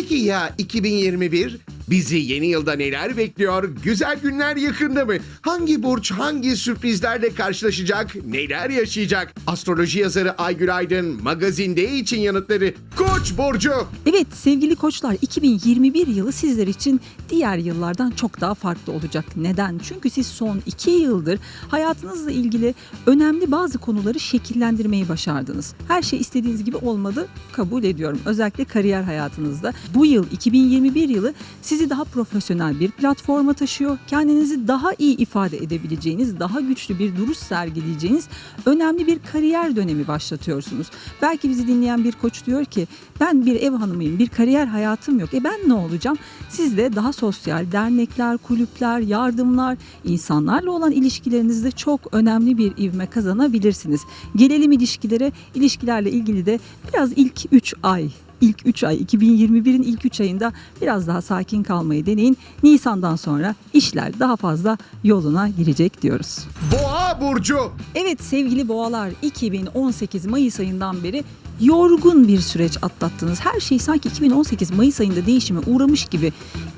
Peki ya 2021? Bizi yeni yılda neler bekliyor? Güzel günler yakında mı? Hangi burç hangi sürprizlerle karşılaşacak? Neler yaşayacak? Astroloji yazarı Aygül Aydın magazinde için yanıtları. Koç burcu. Evet sevgili koçlar 2021 yılı sizler için diğer yıllardan çok daha farklı olacak. Neden? Çünkü siz son 2 yıldır hayatınızla ilgili önemli bazı konuları şekillendirmeyi başardınız. Her şey istediğiniz gibi olmadı kabul ediyorum. Özellikle kariyer hayatınızda. Bu yıl 2021 yılı sizi daha profesyonel bir platforma taşıyor. Kendinizi daha iyi ifade edebileceğiniz, daha güçlü bir duruş sergileyeceğiniz önemli bir kariyer dönemi başlatıyorsunuz. Belki bizi dinleyen bir koç diyor ki ben bir ev hanımıyım, bir kariyer hayatım yok. E ben ne olacağım? Siz de daha sosyal dernekler, kulüpler, yardımlar, insanlarla olan ilişkilerinizde çok önemli bir ivme kazanabilirsiniz. Gelelim ilişkilere. İlişkilerle ilgili de biraz ilk 3 ay ilk 3 ay 2021'in ilk 3 ayında biraz daha sakin kalmayı deneyin. Nisan'dan sonra işler daha fazla yoluna girecek diyoruz. Boğa burcu. Evet sevgili boğalar 2018 Mayıs ayından beri yorgun bir süreç atlattınız. Her şey sanki 2018 Mayıs ayında değişime uğramış gibi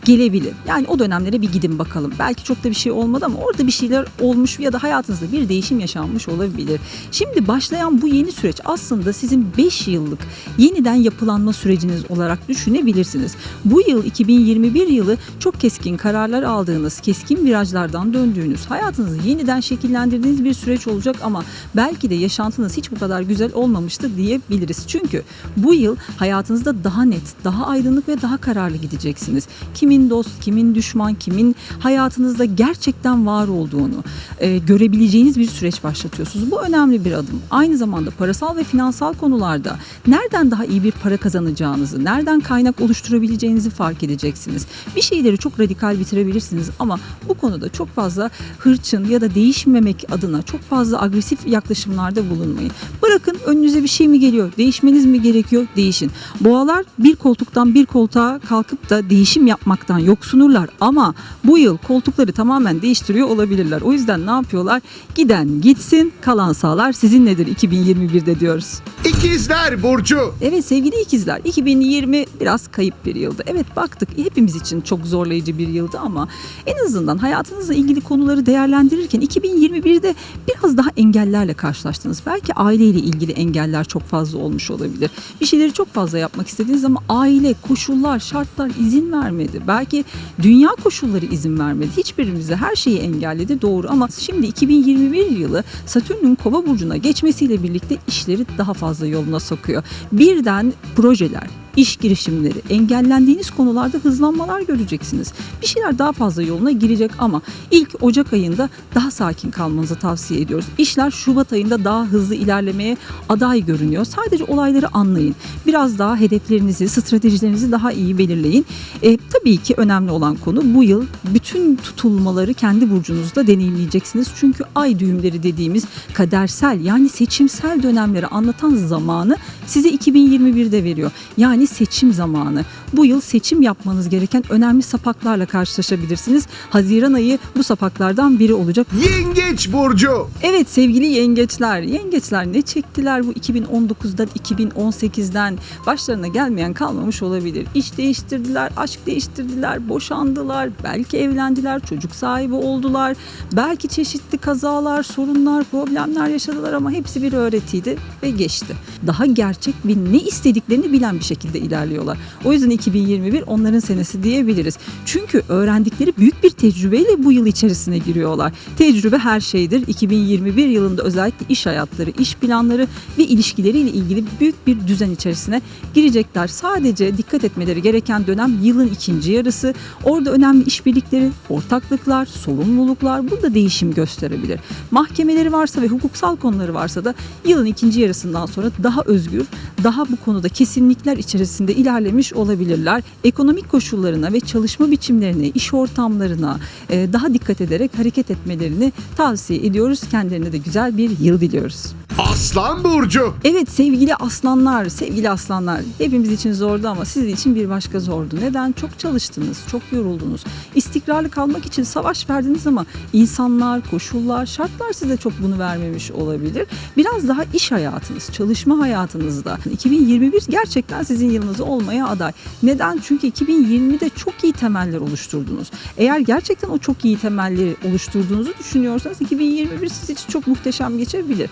gelebilir. Yani o dönemlere bir gidin bakalım. Belki çok da bir şey olmadı ama orada bir şeyler olmuş ya da hayatınızda bir değişim yaşanmış olabilir. Şimdi başlayan bu yeni süreç aslında sizin 5 yıllık yeniden yapılanma süreciniz olarak düşünebilirsiniz. Bu yıl 2021 yılı çok keskin kararlar aldığınız, keskin virajlardan döndüğünüz, hayatınızı yeniden şekillendirdiğiniz bir süreç olacak ama belki de yaşantınız hiç bu kadar güzel olmamıştı diyebiliriz. Çünkü bu yıl hayatınızda daha net, daha aydınlık ve daha kararlı gideceksiniz. Kimin dost, kimin düşman, kimin hayatınızda gerçekten var olduğunu e, görebileceğiniz bir süreç başlatıyorsunuz. Bu önemli bir adım. Aynı zamanda parasal ve finansal konularda nereden daha iyi bir para kazanacağınızı, nereden kaynak oluşturabileceğinizi fark edeceksiniz. Bir şeyleri çok radikal bitirebilirsiniz ama bu konuda çok fazla hırçın ya da değişmemek adına çok fazla agresif yaklaşımlarda bulunmayın. Bırakın önünüze bir şey mi geliyor? Değişmeniz mi gerekiyor? Değişin. Boğalar bir koltuktan bir koltuğa kalkıp da değişim yapmaktan yoksunurlar ama bu yıl koltukları tamamen değiştiriyor olabilirler. O yüzden ne yapıyorlar? Giden gitsin, kalan sağlar sizinledir 2021'de diyoruz. İkizler burcu. Evet sevgili ikizler 2020 biraz kayıp bir yıldı. Evet baktık hepimiz için çok zorlayıcı bir yıldı ama en azından hayatınızla ilgili konuları değerlendirirken 2021'de biraz daha engellerle karşılaştınız. Belki aileyle ilgili engeller çok fazla olmuş olabilir. Bir şeyleri çok fazla yapmak istediğiniz ama aile, koşullar, şartlar izin vermedi. Belki dünya koşulları izin vermedi. Hiçbirimize her şeyi engelledi doğru ama şimdi 2021 yılı Satürn'ün kova burcuna geçmesiyle birlikte işleri daha fazla yoluna sokuyor. Birden projeler, iş girişimleri, engellendiğiniz konularda hızlanmalar göreceksiniz. Bir şeyler daha fazla yoluna girecek ama ilk Ocak ayında daha sakin kalmanızı tavsiye ediyoruz. İşler Şubat ayında daha hızlı ilerlemeye aday görünüyor. Sadece olayları anlayın. Biraz daha hedeflerinizi, stratejilerinizi daha iyi belirleyin. E, tabii ki önemli olan konu bu yıl bütün tutulmaları kendi burcunuzda deneyimleyeceksiniz. Çünkü ay düğümleri dediğimiz kadersel yani seçimsel dönemleri anlatan zamanı size 2021'de veriyor. Yani seçim zamanı. Bu yıl seçim yapmanız gereken önemli sapaklarla karşılaşabilirsiniz. Haziran ayı bu sapaklardan biri olacak. Yengeç burcu. Evet sevgili yengeçler, yengeçler ne çektiler bu 2019'dan 2018'den başlarına gelmeyen kalmamış olabilir. İş değiştirdiler, aşk değiştirdiler, boşandılar, belki evlendiler, çocuk sahibi oldular. Belki çeşitli kazalar, sorunlar, problemler yaşadılar ama hepsi bir öğretiydi ve geçti. Daha gerçek ve ne istediklerini bilen bir şekilde ilerliyorlar. O yüzden 2021 onların senesi diyebiliriz. Çünkü öğrendikleri büyük bir tecrübeyle bu yıl içerisine giriyorlar. Tecrübe her şeydir. 2021 yılında özellikle iş hayatları, iş planları ve ilişkileriyle ilgili büyük bir düzen içerisine girecekler. Sadece dikkat etmeleri gereken dönem yılın ikinci yarısı. Orada önemli işbirlikleri, ortaklıklar, sorumluluklar burada değişim gösterebilir. Mahkemeleri varsa ve hukuksal konuları varsa da yılın ikinci yarısından sonra daha özgür, daha bu konuda kesinlikler içerisinde ilerlemiş olabilirler. Ekonomik koşullarına ve çalışma biçimlerine, iş ortamlarına e, daha dikkat ederek hareket etmelerini tavsiye ediyoruz. Kendilerine de güzel bir yıl diliyoruz. Aslan Burcu. Evet sevgili aslanlar, sevgili aslanlar hepimiz için zordu ama sizin için bir başka zordu. Neden? Çok çalıştınız, çok yoruldunuz. İstikrarlı kalmak için savaş verdiniz ama insanlar, koşullar, şartlar size çok bunu vermemiş olabilir. Biraz daha iş hayatınız, çalışma hayatınızda 2021 gerçekten sizin yılınız olmaya aday. Neden? Çünkü 2020'de çok iyi temeller oluşturdunuz. Eğer gerçekten o çok iyi temelleri oluşturduğunuzu düşünüyorsanız 2021 siz için çok muhteşem geçebilir.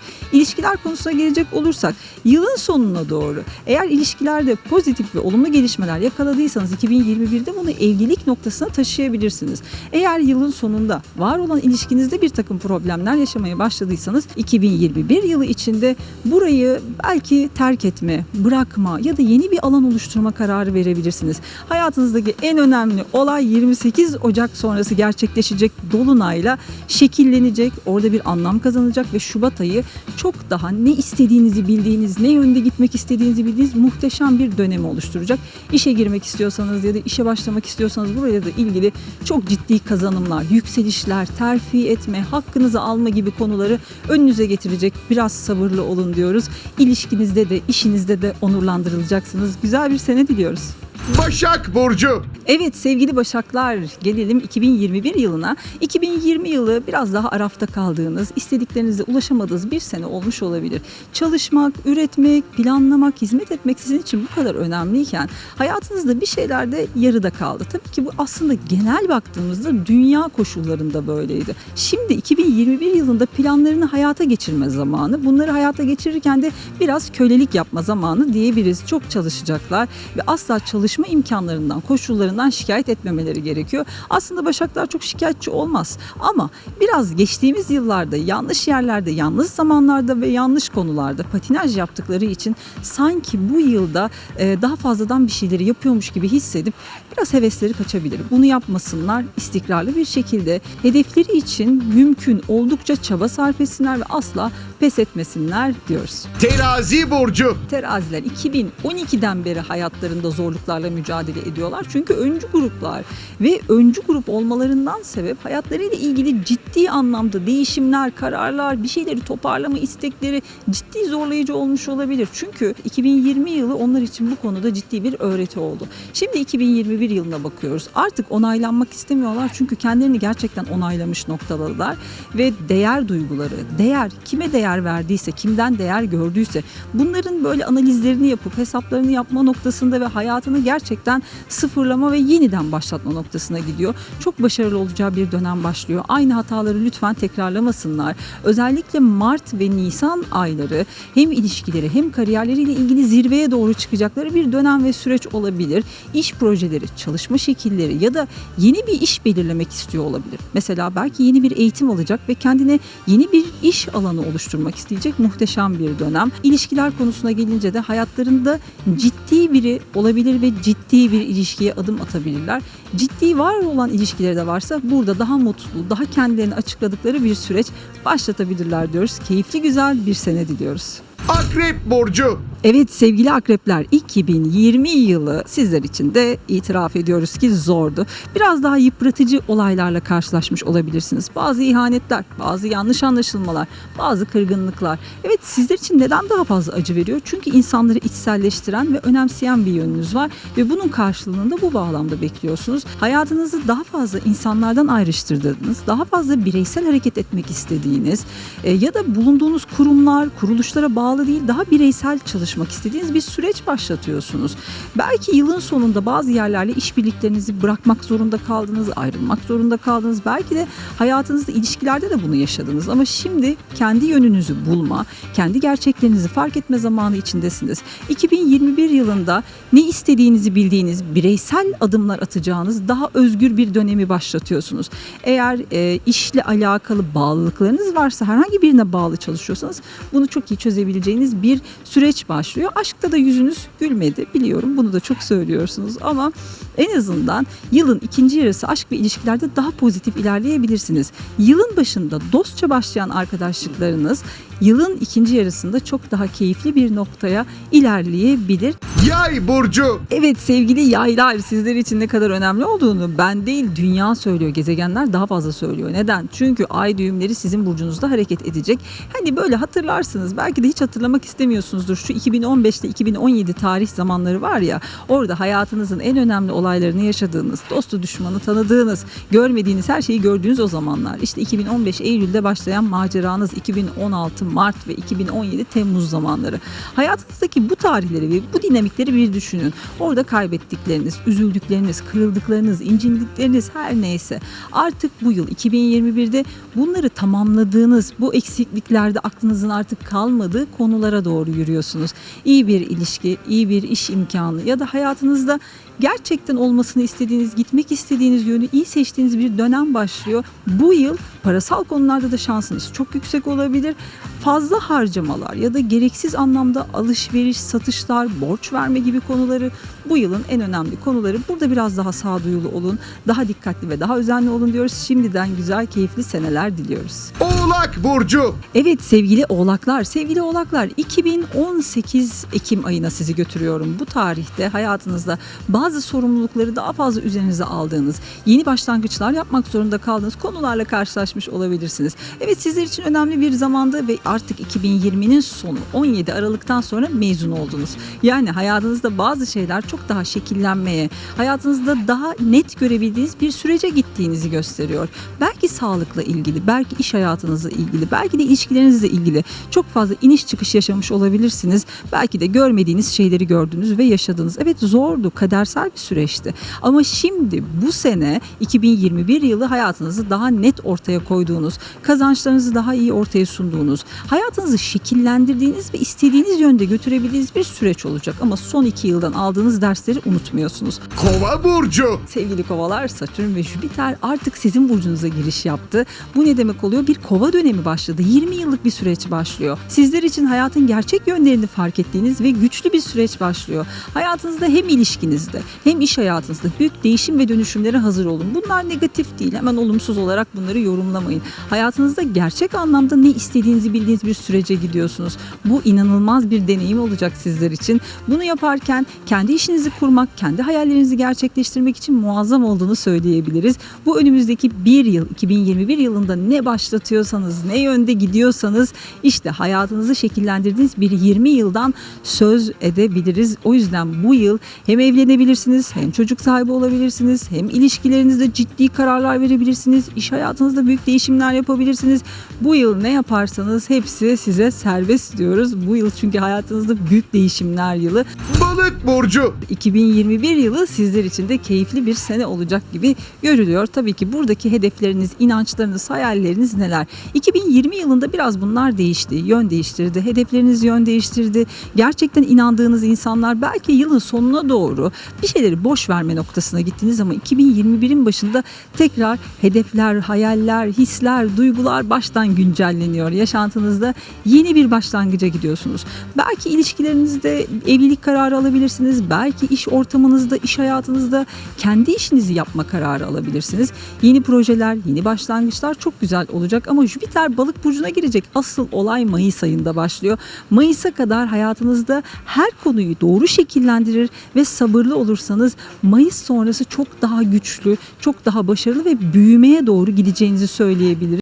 İlişkiler konusuna gelecek olursak yılın sonuna doğru eğer ilişkilerde pozitif ve olumlu gelişmeler yakaladıysanız 2021'de bunu evlilik noktasına taşıyabilirsiniz. Eğer yılın sonunda var olan ilişkinizde bir takım problemler yaşamaya başladıysanız 2021 yılı içinde burayı belki terk etme, bırakma ya da yeni bir alan oluşturma kararı verebilirsiniz. Hayatınızdaki en önemli olay 28 Ocak sonrası gerçekleşecek dolunayla şekillenecek, orada bir anlam kazanacak ve Şubat ayı çok daha ne istediğinizi bildiğiniz, ne yönde gitmek istediğinizi bildiğiniz muhteşem bir dönemi oluşturacak. İşe girmek istiyorsanız ya da işe başlamak istiyorsanız buraya da ilgili çok ciddi kazanımlar, yükselişler, terfi etme, hakkınızı alma gibi konuları önünüze getirecek. Biraz sabırlı olun diyoruz. İlişkinizde de, işinizde de onurlandırılacaksınız. Güzel bir sene diliyoruz. Başak Burcu. Evet sevgili Başaklar gelelim 2021 yılına. 2020 yılı biraz daha arafta kaldığınız, istediklerinize ulaşamadığınız bir sene olmuş olabilir. Çalışmak, üretmek, planlamak, hizmet etmek sizin için bu kadar önemliyken hayatınızda bir şeyler de yarıda kaldı. Tabii ki bu aslında genel baktığımızda dünya koşullarında böyleydi. Şimdi 2021 yılında planlarını hayata geçirme zamanı. Bunları hayata geçirirken de biraz kölelik yapma zamanı diyebiliriz. Çok çalışacaklar ve asla çalışma imkanlarından, koşullarından şikayet etmemeleri gerekiyor. Aslında Başaklar çok şikayetçi olmaz ama biraz geçtiğimiz yıllarda yanlış yerlerde, yanlış zamanlarda ve yanlış konularda patinaj yaptıkları için sanki bu yılda e, daha fazladan bir şeyleri yapıyormuş gibi hissedip biraz hevesleri kaçabilir. Bunu yapmasınlar. istikrarlı bir şekilde hedefleri için mümkün oldukça çaba sarf etsinler ve asla pes etmesinler diyoruz. Terazi Burcu. Teraziler 2012'den beri hayatlarında zorluklarla mücadele ediyorlar. Çünkü öncü gruplar ve öncü grup olmalarından sebep hayatlarıyla ilgili ciddi anlamda değişimler, kararlar, bir şeyleri toparlama istekleri ciddi zorlayıcı olmuş olabilir. Çünkü 2020 yılı onlar için bu konuda ciddi bir öğreti oldu. Şimdi 2021 yılına bakıyoruz. Artık onaylanmak istemiyorlar çünkü kendilerini gerçekten onaylamış noktadalar ve değer duyguları, değer kime değer verdiyse, kimden değer gördüyse bunların böyle analizlerini yapıp hesaplarını yapma noktasında ve hayatını gerçekten sıfırlama ve yeniden başlatma noktasına gidiyor. Çok başarılı olacağı bir dönem başlıyor. Aynı hataları lütfen tekrarlamasınlar. Özellikle Mart ve Nisan ayları hem ilişkileri hem kariyerleriyle ilgili zirveye doğru çıkacakları bir dönem ve süreç olabilir. İş projeleri, çalışma şekilleri ya da yeni bir iş belirlemek istiyor olabilir. Mesela belki yeni bir eğitim alacak ve kendine yeni bir iş alanı oluşturmak isteyecek muhteşem bir dönem. İlişkiler konusuna gelince de hayatlarında ciddi biri olabilir ve ciddi bir ilişkiye adım atabilirler. Ciddi var olan ilişkileri de varsa burada daha mutlu, daha kendilerini açıkladıkları bir süreç başlatabilirler diyoruz. Keyifli güzel bir sene diliyoruz. Akrep Burcu. Evet sevgili akrepler 2020 yılı sizler için de itiraf ediyoruz ki zordu. Biraz daha yıpratıcı olaylarla karşılaşmış olabilirsiniz. Bazı ihanetler, bazı yanlış anlaşılmalar, bazı kırgınlıklar. Evet sizler için neden daha fazla acı veriyor? Çünkü insanları içselleştiren ve önemseyen bir yönünüz var ve bunun karşılığında bu bağlamda bekliyorsunuz. Hayatınızı daha fazla insanlardan ayrıştırdığınız, daha fazla bireysel hareket etmek istediğiniz e, ya da bulunduğunuz kurumlar, kuruluşlara bağlı değil daha bireysel çalışmak istediğiniz bir süreç başlatıyorsunuz. Belki yılın sonunda bazı yerlerle işbirliklerinizi bırakmak zorunda kaldınız, ayrılmak zorunda kaldınız. Belki de hayatınızda ilişkilerde de bunu yaşadınız ama şimdi kendi yönünüzü bulma, kendi gerçeklerinizi fark etme zamanı içindesiniz. 2021 yılında ne istediğinizi bildiğiniz, bireysel adımlar atacağınız daha özgür bir dönemi başlatıyorsunuz. Eğer e, işle alakalı bağlılıklarınız varsa herhangi birine bağlı çalışıyorsanız bunu çok iyi çözebileceğiniz bir süreç başlıyor. Aşkta da yüzünüz gülmedi biliyorum bunu da çok söylüyorsunuz ama en azından yılın ikinci yarısı aşk ve ilişkilerde daha pozitif ilerleyebilirsiniz. Yılın başında dostça başlayan arkadaşlıklarınız yılın ikinci yarısında çok daha keyifli bir noktaya ilerleyebilir. Yay burcu. Evet sevgili yaylar sizler için ne kadar önemli olduğunu ben değil dünya söylüyor. Gezegenler daha fazla söylüyor. Neden? Çünkü ay düğümleri sizin burcunuzda hareket edecek. Hani böyle hatırlarsınız belki de hiç hatırlamak istemiyorsunuzdur. Şu 2015 ile 2017 tarih zamanları var ya orada hayatınızın en önemli olaylarını yaşadığınız, dostu düşmanı tanıdığınız, görmediğiniz her şeyi gördüğünüz o zamanlar. İşte 2015 Eylül'de başlayan maceranız 2016 Mart ve 2017 Temmuz zamanları. Hayatınızdaki bu tarihleri ve bu dinamikleri bir düşünün. Orada kaybettikleriniz, üzüldükleriniz, kırıldıklarınız, incindikleriniz her neyse artık bu yıl 2021'de bunları tamamladığınız bu eksikliklerde aklınızın artık kalmadığı konulara doğru yürüyorsunuz. İyi bir ilişki, iyi bir iş imkanı ya da hayatınızda gerçekten olmasını istediğiniz, gitmek istediğiniz yönü iyi seçtiğiniz bir dönem başlıyor. Bu yıl parasal konularda da şansınız çok yüksek olabilir. Fazla harcamalar ya da gereksiz anlamda alışveriş, satışlar, borç verme gibi konuları bu yılın en önemli konuları. Burada biraz daha sağduyulu olun, daha dikkatli ve daha özenli olun diyoruz. Şimdiden güzel, keyifli seneler diliyoruz. Oğlak burcu. Evet sevgili oğlaklar, sevgili oğlaklar 2018 Ekim ayına sizi götürüyorum. Bu tarihte hayatınızda bazı sorumlulukları daha fazla üzerinize aldığınız, yeni başlangıçlar yapmak zorunda kaldığınız konularla karşılaşmış olabilirsiniz. Evet sizler için önemli bir zamanda ve artık 2020'nin sonu 17 Aralık'tan sonra mezun oldunuz. Yani hayatınızda bazı şeyler çok daha şekillenmeye, hayatınızda daha net görebildiğiniz bir sürece gittiğinizi gösteriyor. Belki sağlıkla ilgili, belki iş hayatınızla ilgili, belki de ilişkilerinizle ilgili çok fazla iniş çıkış yaşamış olabilirsiniz. Belki de görmediğiniz şeyleri gördünüz ve yaşadınız. Evet zordu, kadersel bir süreçti. Ama şimdi bu sene 2021 yılı hayatınızı daha net ortaya koyduğunuz, kazançlarınızı daha iyi ortaya sunduğunuz, hayatınızı şekillendirdiğiniz ve istediğiniz yönde götürebildiğiniz bir süreç olacak. Ama son iki yıldan aldığınız dersleri unutmuyorsunuz. Kova burcu. Sevgili kovalar Satürn ve Jüpiter artık sizin burcunuza giriş yaptı. Bu ne demek oluyor? Bir kova dönemi başladı. 20 yıllık bir süreç başlıyor. Sizler için hayatın gerçek yönlerini fark ettiğiniz ve güçlü bir süreç başlıyor. Hayatınızda hem ilişkinizde hem iş hayatınızda büyük değişim ve dönüşümlere hazır olun. Bunlar negatif değil. Hemen olumsuz olarak bunları yorumlamayın. Hayatınızda gerçek anlamda ne istediğinizi bildiğiniz bir sürece gidiyorsunuz. Bu inanılmaz bir deneyim olacak sizler için. Bunu yaparken kendi işinizi kurmak, kendi hayallerinizi gerçekleştirmek için muazzam olduğunu söyleyebiliriz. Bu önümüzdeki bir yıl, 2021 yılında ne başlatıyorsanız, ne yönde gidiyorsanız işte hayatınızı şekillendirdiğiniz bir 20 yıldan söz edebiliriz. O yüzden bu yıl hem evlenebilirsiniz, hem çocuk sahibi olabilirsiniz, hem ilişkilerinizde ciddi kararlar verebilirsiniz, iş hayatınızda büyük değişimler yapabilirsiniz. Bu yıl ne yaparsanız hepsi size serbest diyoruz. Bu yıl çünkü hayatınızda büyük değişimler yılı. Balık burcu. 2021 yılı sizler için de keyifli bir sene olacak gibi görülüyor. Tabii ki buradaki hedefleriniz, inançlarınız, hayalleriniz neler? 2020 yılında biraz bunlar değişti, yön değiştirdi, hedefleriniz yön değiştirdi. Gerçekten inandığınız insanlar belki yılın sonuna doğru bir şeyleri boş verme noktasına gittiniz ama 2021'in başında tekrar hedefler, hayaller, hisler, duygular baştan güncelleniyor. Yaşantınızda yeni bir başlangıca gidiyorsunuz. Belki ilişkilerinizde evlilik kararı alabilirsiniz. Belki iş ortamınızda, iş hayatınızda kendi işinizi yapma kararı alabilirsiniz. Yeni projeler, yeni başlangıçlar çok güzel olacak ama Jüpiter balık burcuna girecek. Asıl olay Mayıs ayında başlıyor. Mayıs'a kadar hayatınızda her konuyu doğru şekillendirir ve sabırlı olursanız Mayıs sonrası çok daha güçlü, çok daha başarılı ve büyümeye doğru gideceğinizi söyleyebiliriz.